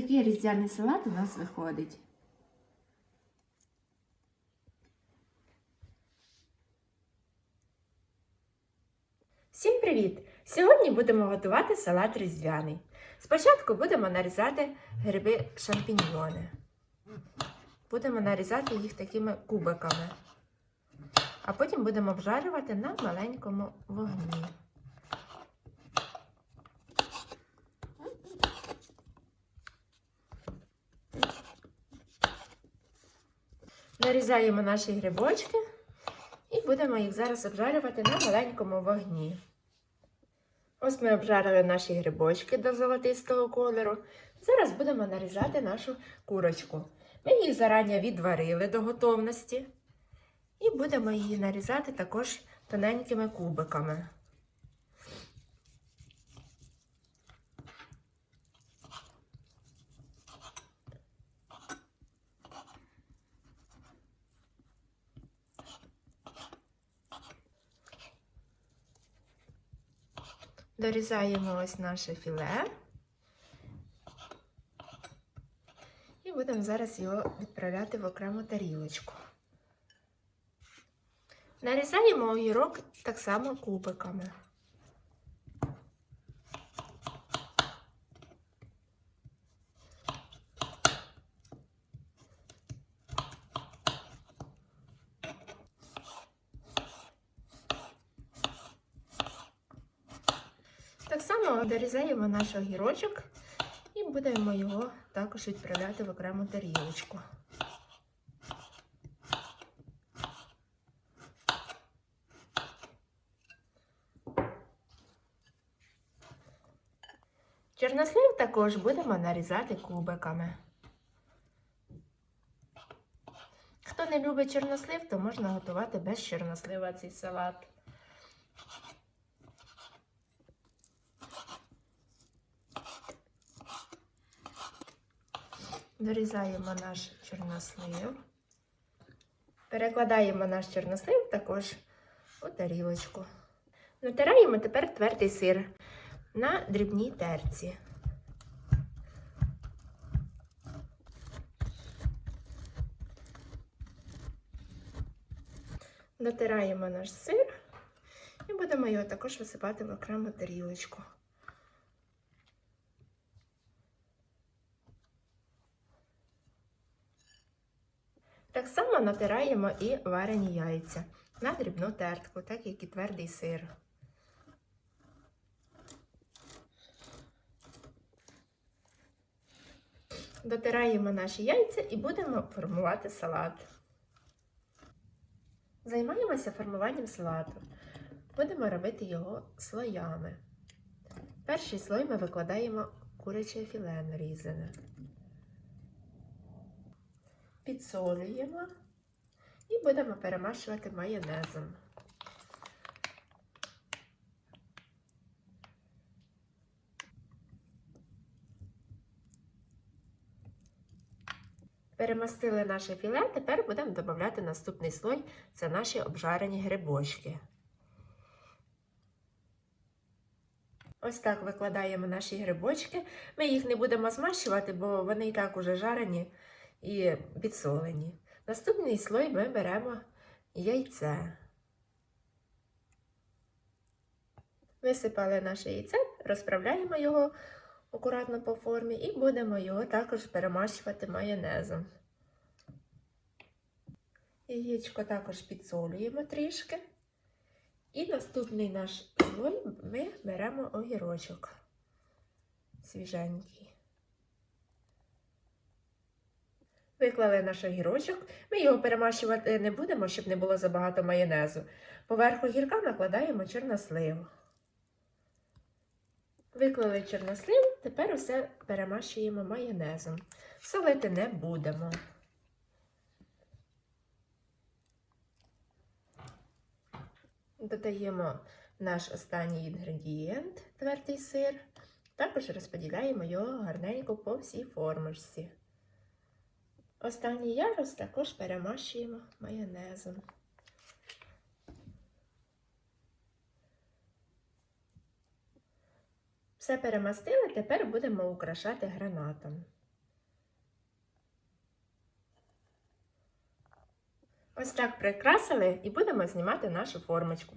такий різдвяний салат у нас виходить. Всім привіт! Сьогодні будемо готувати салат різдвяний. Спочатку будемо нарізати гриби шампіньйони. Будемо нарізати їх такими кубиками. А потім будемо обжарювати на маленькому вогні. Нарізаємо наші грибочки і будемо їх зараз обжарювати на маленькому вогні. Ось ми обжарили наші грибочки до золотистого кольору. Зараз будемо нарізати нашу курочку. Ми її зарані відварили до готовності. І будемо її нарізати також тоненькими кубиками. Дорізаємо ось наше філе. І будемо зараз його відправляти в окрему тарілочку. Нарізаємо огірок так само кубиками. Само дорізаємо наш огірочок і будемо його також відправляти в окрему тарілочку. Чорнослив також будемо нарізати кубиками. Хто не любить чорнослив, то можна готувати без чорнослива цей салат. Дорізаємо наш чорнослив. Перекладаємо наш чорнослив також у тарілочку. Натираємо тепер твердий сир на дрібній терці. Натираємо наш сир і будемо його також висипати в окрему тарілочку. Так само натираємо і варені яйця на дрібну тертку, так як і твердий сир. Дотираємо наші яйця і будемо формувати салат. Займаємося формуванням салату. Будемо робити його слоями. Перший слой ми викладаємо куряче філе нарізане. Підсолюємо і будемо перемащувати майонезом. Перемастили наше філе, тепер будемо додати наступний слой це наші обжарені грибочки. Ось так викладаємо наші грибочки. Ми їх не будемо змащувати, бо вони і так уже жарені і підсолені. Наступний слой ми беремо яйце. Висипали наше яйце, розправляємо його акуратно по формі і будемо його також перемащувати майонезом. Яєчко також підсолюємо трішки. І наступний наш слой ми беремо огірочок свіженький. Виклали наш огірочок, ми його перемащувати не будемо, щоб не було забагато майонезу. Поверх огірка накладаємо чорнослив. Виклали чорнослив, тепер усе перемащуємо майонезом. Солити не будемо. Додаємо наш останній інгредієнт, твердий сир. Також розподіляємо його гарненько по всій формочці. Останній ярус також перемащуємо майонезом. Все перемастили, тепер будемо украшати гранатом. Ось так прикрасили і будемо знімати нашу формочку.